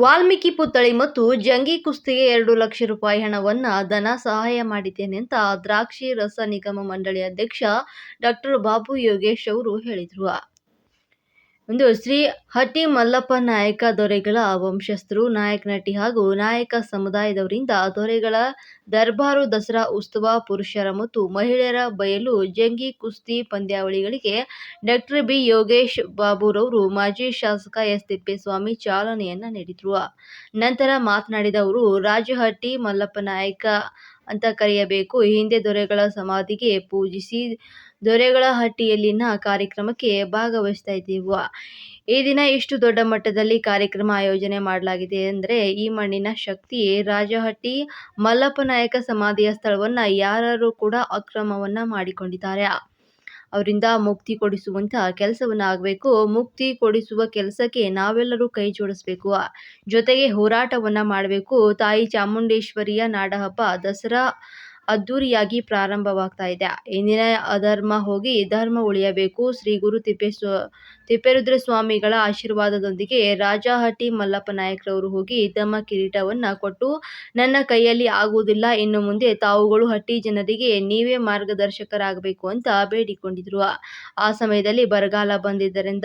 ವಾಲ್ಮೀಕಿ ಪುತ್ಥಳಿ ಮತ್ತು ಜಂಗಿ ಕುಸ್ತಿಗೆ ಎರಡು ಲಕ್ಷ ರೂಪಾಯಿ ಹಣವನ್ನು ಧನ ಸಹಾಯ ಮಾಡಿದ್ದೇನೆ ಅಂತ ದ್ರಾಕ್ಷಿ ರಸ ನಿಗಮ ಮಂಡಳಿ ಅಧ್ಯಕ್ಷ ಡಾಕ್ಟರ್ ಬಾಬು ಯೋಗೇಶ್ ಅವರು ಹೇಳಿದರು. ಒಂದು ಶ್ರೀ ಹಟ್ಟಿ ಮಲ್ಲಪ್ಪ ನಾಯಕ ದೊರೆಗಳ ವಂಶಸ್ಥರು ನಾಯಕನಹಟ್ಟಿ ಹಾಗೂ ನಾಯಕ ಸಮುದಾಯದವರಿಂದ ದೊರೆಗಳ ದರ್ಬಾರು ದಸರಾ ಉತ್ಸವ ಪುರುಷರ ಮತ್ತು ಮಹಿಳೆಯರ ಬಯಲು ಜಂಗಿ ಕುಸ್ತಿ ಪಂದ್ಯಾವಳಿಗಳಿಗೆ ಡಾಕ್ಟರ್ ಬಿ ಯೋಗೇಶ್ ಬಾಬುರವರು ಮಾಜಿ ಶಾಸಕ ಎಸ್ ತಿಪ್ಪೇಸ್ವಾಮಿ ಚಾಲನೆಯನ್ನ ನೀಡಿದರು. ನಂತರ ಮಾತನಾಡಿದ ಅವರು ರಾಜಹಟ್ಟಿ ಮಲ್ಲಪ್ಪ ನಾಯಕ ಅಂತ ಕರೆಯಬೇಕು, ಹಿಂದೆ ದೊರೆಗಳ ಸಮಾಧಿಗೆ ಪೂಜಿಸಿ ದೊರೆಗಳ ಹಟ್ಟಿಯಲ್ಲಿನ ಕಾರ್ಯಕ್ರಮಕ್ಕೆ ಭಾಗವಹಿಸ್ತಾ ಇದ್ದೀವಿ. ಈ ದಿನ ಇಷ್ಟು ದೊಡ್ಡ ಮಟ್ಟದಲ್ಲಿ ಕಾರ್ಯಕ್ರಮ ಆಯೋಜನೆ ಮಾಡಲಾಗಿದೆ ಅಂದರೆ ಈ ಮಣ್ಣಿನ ಶಕ್ತಿ, ರಾಜಹಟ್ಟಿ, ಮಲ್ಲಪ್ಪನಾಯಕ ಸಮಾಧಿಯ ಸ್ಥಳವನ್ನ ಯಾರು ಕೂಡ ಅಕ್ರಮವನ್ನ ಮಾಡಿಕೊಂಡಿದ್ದಾರೆ. ಅವರಿಂದ ಮುಕ್ತಿ ಕೊಡಿಸುವಂತ ಕೆಲಸವನ್ನ ಆಗಬೇಕು. ಮುಕ್ತಿ ಕೊಡಿಸುವ ಕೆಲಸಕ್ಕೆ ನಾವೆಲ್ಲರೂ ಕೈ ಜೋಡಿಸಬೇಕು. ಜೊತೆಗೆ ಹೋರಾಟವನ್ನ ಮಾಡಬೇಕು. ತಾಯಿ ಚಾಮುಂಡೇಶ್ವರಿಯ ನಾಡಹಬ್ಬ, ದಸರಾ ಅದ್ದೂರಿಯಾಗಿ ಪ್ರಾರಂಭವಾಗ್ತಾ ಇದೆ. ಇಂದಿನ ಅಧರ್ಮ ಹೋಗಿ ಧರ್ಮ ಉಳಿಯಬೇಕು. ಶ್ರೀ ಗುರು ತಿಪ್ಪೇಸ್ವ ತಿಪ್ಪೇರುದ್ರ ಸ್ವಾಮಿಗಳ ಆಶೀರ್ವಾದದೊಂದಿಗೆ ರಾಜಹಟ್ಟಿ ಮಲ್ಲಪ್ಪ ನಾಯಕರವರು ಹೋಗಿ ತಮ್ಮ ಕಿರೀಟವನ್ನ ಕೊಟ್ಟು, ನನ್ನ ಕೈಯಲ್ಲಿ ಆಗುವುದಿಲ್ಲ, ಇನ್ನು ಮುಂದೆ ತಾವುಗಳು ಹಟ್ಟಿ ಜನರಿಗೆ ನೀವೇ ಮಾರ್ಗದರ್ಶಕರಾಗಬೇಕು ಅಂತ ಬೇಡಿಕೊಂಡಿದ್ರು. ಆ ಸಮಯದಲ್ಲಿ ಬರಗಾಲ ಬಂದಿದ್ದರಿಂದ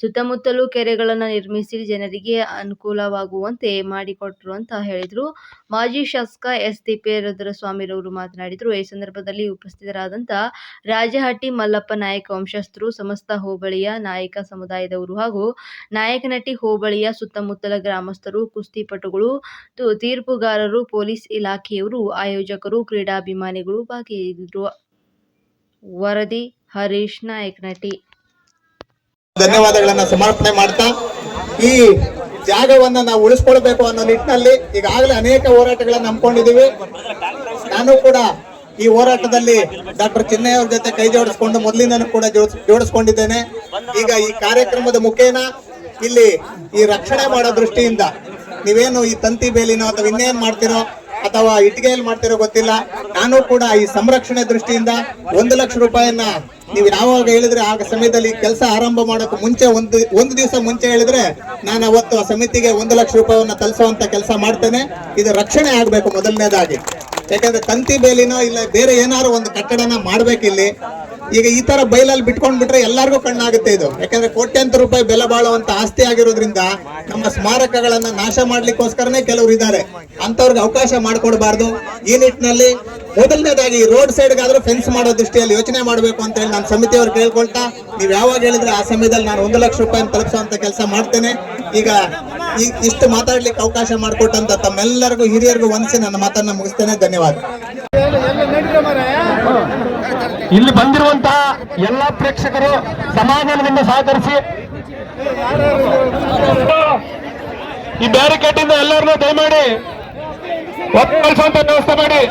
ಸುತ್ತಮುತ್ತಲೂ ಕೆರೆಗಳನ್ನು ನಿರ್ಮಿಸಿ ಜನರಿಗೆ ಅನುಕೂಲವಾಗುವಂತೆ ಮಾಡಿಕೊಟ್ರು ಅಂತ ಹೇಳಿದ್ರು. ಮಾಜಿ ಶಾಸಕ ಎಸ್. ತಿಪ್ಪೇರುದ್ರ ಸ್ವಾಮಿರವರು ಮಾತನಾಡಿದರು. ಈ ಸಂದರ್ಭದಲ್ಲಿ ಉಪಸ್ಥಿತರಾದಂಥ ರಾಜಹಟ್ಟಿ ಮಲ್ಲಪ್ಪ ನಾಯಕ ವಂಶಸ್ಥರು, ಸಮಸ್ತ ಹೋಬಳಿಯ ನಾಯಕ ಸಮುದಾಯದವರು ಹಾಗೂ ನಾಯಕನಟ್ಟಿ ಹೋಬಳಿಯ ಸುತ್ತಮುತ್ತಲ ಗ್ರಾಮಸ್ಥರು, ಕುಸ್ತಿಪಟುಗಳು ತೀರ್ಪುಗಾರರು, ಪೊಲೀಸ್ ಇಲಾಖೆಯವರು, ಆಯೋಜಕರು, ಕ್ರೀಡಾಭಿಮಾನಿಗಳು ಭಾಗಿಯಾಗಿದ್ದರು. ವರದಿ ಹರೀಶ್ ನಾಯಕನಟ್ಟಿ ಧನ್ಯವಾದಗಳನ್ನ ಸಮರ್ಪಣೆ ಮಾಡ್ತಾ ಈ ಜಾಗವನ್ನ ನಾವು ಉಳಿಸ್ಕೊಳ್ಬೇಕು ಅನ್ನೋ ನಿಟ್ಟಿನಲ್ಲಿ ಈಗಾಗಲೇ ಅನೇಕ ಹೋರಾಟಗಳನ್ನ ಹಮ್ಮಿಕೊಂಡಿದ್ದೀವಿ. ನಾನು ಕೂಡ ಈ ಹೋರಾಟದಲ್ಲಿ ಡಾಕ್ಟರ್ ಚಿನ್ನಯ್ಯ ಅವ್ರ ಜೊತೆ ಕೈ ಜೋಡಿಸ್ಕೊಂಡು ಮೊದಲಿಂದನೂ ಕೂಡ ಜೋಡಿಸ್- ಜೋಡಿಸ್ಕೊಂಡಿದ್ದೇನೆ. ಈಗ ಈ ಕಾರ್ಯಕ್ರಮದ ಮುಖೇನ ಇಲ್ಲಿ ಈ ರಕ್ಷಣೆ ಮಾಡೋ ದೃಷ್ಟಿಯಿಂದ ನೀವೇನು ಈ ತಂತಿ ಬೇಲಿನೋ ಅಥವಾ ಇನ್ನೇನ್ ಮಾಡ್ತಿರೋ ಅಥವಾ ಇಟ್ಟಿಗೆಯಲ್ಲಿ ಮಾಡ್ತಿರೋ ಗೊತ್ತಿಲ್ಲ. ನಾನು ಕೂಡ ಈ ಸಂರಕ್ಷಣೆ ದೃಷ್ಟಿಯಿಂದ ಒಂದು ಲಕ್ಷ ರೂಪಾಯಿಯನ್ನ ನೀವು ಯಾವಾಗ ಹೇಳಿದ್ರೆ ಆ ಸಮಯದಲ್ಲಿ ಕೆಲಸ ಆರಂಭ ಮಾಡೋಕೆ ಮುಂಚೆ ಒಂದು ಒಂದು ದಿವಸ ಮುಂಚೆ ಹೇಳಿದ್ರೆ ನಾನು ಅವತ್ತು ಆ ಸಮಿತಿಗೆ ಒಂದು ಲಕ್ಷ ರೂಪಾಯಿಯನ್ನ ತಲುಸುವಂತ ಕೆಲಸ ಮಾಡ್ತೇನೆ. ಇದು ರಕ್ಷಣೆ ಆಗಬೇಕು ಮೊದಲನೇದಾಗಿ. ಯಾಕಂದ್ರೆ ತಂತಿ ಬೇಲಿನೋ ಇಲ್ಲ ಬೇರೆ ಏನಾದ್ರು ಒಂದು ಕಟ್ಟಡನ ಮಾಡ್ಬೇಕಿಲ್ಲಿ, ಈಗ ಈ ತರ ಬೈಲಲ್ಲಿ ಬಿಟ್ಕೊಂಡ್ ಬಿಟ್ರೆ ಎಲ್ಲಾರ್ಗೂ ಕಣ್ಣಾಗುತ್ತೆ ಇದು. ಯಾಕಂದ್ರೆ ಕೋಟ್ಯಾಂತರ ರೂಪಾಯಿ ಬೆಲೆ ಬಾಳುವಂತ ಆಸ್ತಿ ಆಗಿರೋದ್ರಿಂದ ನಮ್ಮ ಸ್ಮಾರಕಗಳನ್ನ ನಾಶ ಮಾಡ್ಲಿಕ್ಕೋಸ್ಕರನೇ ಕೆಲವರು ಇದ್ದಾರೆ. ಅಂತವ್ರಿಗೆ ಅವಕಾಶ ಮಾಡ್ಕೊಡ್ಬಾರ್ದು. ಈ ನಿಟ್ಟಿನಲ್ಲಿ ಮೊದಲನೇದಾಗಿ ರೋಡ್ ಸೈಡ್ ಫೆನ್ಸ್ ಮಾಡೋ ದೃಷ್ಟಿಯಲ್ಲಿ ಯೋಚನೆ ಮಾಡಬೇಕು ಅಂತ ಹೇಳಿ ನಾನು ಸಮಿತಿಯವ್ರು ಕೇಳ್ಕೊಳ್ತಾ, ನೀವು ಯಾವಾಗ ಹೇಳಿದ್ರೆ ಆ ಸಮಯದಲ್ಲಿ ನಾನು ಒಂದು ಲಕ್ಷ ರೂಪಾಯಿ ತಲುಪಿಸುವಂತ ಕೆಲಸ ಮಾಡ್ತೇನೆ. ಈಗ ಇಷ್ಟು ಮಾತಾಡ್ಲಿಕ್ಕೆ ಅವಕಾಶ ಮಾಡಿಕೊಟ್ಟಂತ ತಮ್ಮೆಲ್ಲರಿಗೂ ಹಿರಿಯರಿಗೂ ವಂದಿಸಿ ನನ್ನ ಮಾತನ್ನ ಮುಗಿಸ್ತೇನೆ. ಧನ್ಯವಾದ. ಇಲ್ಲಿ ಬಂದಿರುವಂತಹ ಎಲ್ಲಾ ಪ್ರೇಕ್ಷಕರು ಸಮಾಧಾನದಿಂದ ಸಹಕರಿಸಿ. ಈ ಬ್ಯಾರಿಕೇಡ್ ಇಂದ ಎಲ್ಲರನ್ನೂ ದಯಮಾಡಿ ಒಪ್ಪಿಸುವಂತ ವ್ಯವಸ್ಥೆ ಮಾಡಿ.